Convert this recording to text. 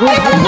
ভাই